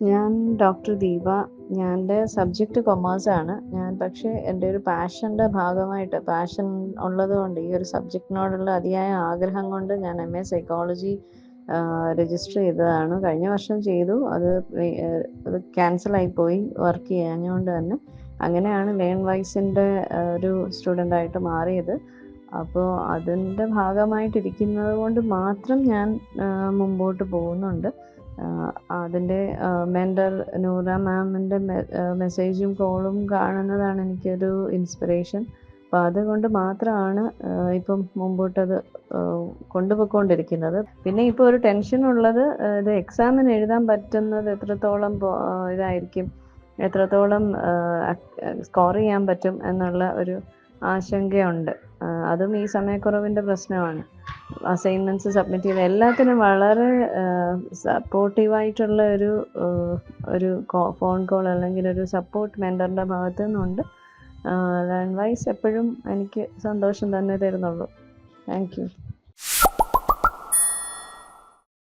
ഞാൻ ഡോക്ടർ ദീപ. ഞാൻ subject commerce ആണ്. ഞാൻ പക്ഷേ എന്റെ ഒരു പാഷന്റെ ഭാഗമായിട്ട് പാഷൻ ഉള്ളത് കൊണ്ട് ഈ ഒരു സബ്ജക്റ്റിനോടുള്ള അതിയായ ആഗ്രഹം കൊണ്ട് ഞാൻ എം എ സൈക്കോളജി രജിസ്റ്റർ ചെയ്തതാണ്. കഴിഞ്ഞ വർഷം ചെയ്തു. അത് അത് ക്യാൻസലായി പോയി. വർക്ക് ചെയ്യാഞ്ഞുകൊണ്ട് തന്നെ. അങ്ങനെയാണ് ലേൺ വൈസിന്റെ ഒരു സ്റ്റുഡന്റായിട്ട് മാറിയത്. അപ്പോൾ അതിന്റെ ഭാഗമായിട്ടിരിക്കുന്നത് കൊണ്ട് മാത്രം ഞാൻ മുമ്പോട്ട് പോകുന്നുണ്ട്. അതിന്റെ മെന്റർ നൂറ മാമിന്റെ മെസ്സേജും കോളും കാണുന്നതാണ് എനിക്കൊരു ഇൻസ്പിറേഷൻ അപ്പോൾ അതുകൊണ്ട് മാത്രമാണ് ഇപ്പം മുമ്പോട്ടത് കൊണ്ടുപോയിക്കൊണ്ടിരിക്കുന്നത്. പിന്നെ ഇപ്പോൾ ഒരു ടെൻഷൻ ഉള്ളത് ഇത് എക്സാമിന് എഴുതാൻ പറ്റുന്നത് എത്രത്തോളം ഇതായിരിക്കും എത്രത്തോളം സ്കോർ ചെയ്യാൻ പറ്റും എന്നുള്ള ഒരു ആശങ്കയുണ്ട്. അതും ഈ സമയക്കുറവിന്റെ പ്രശ്നമാണ്. അസൈൻമെന്റ്സ് സബ്മിറ്റ് ചെയ്ത് എല്ലാത്തിനും വളരെ സപ്പോർട്ടീവായിട്ടുള്ള ഒരു ഒരു ഫോൺ കോൾ അല്ലെങ്കിൽ ഒരു സപ്പോർട്ട് മെന്ററിന്റെ ഭാഗത്തു നിന്നുണ്ട് ലേൺ വൈസ് എപ്പോഴും എനിക്ക് സന്തോഷം തന്നെ തരുന്നുള്ളൂ. Thank you.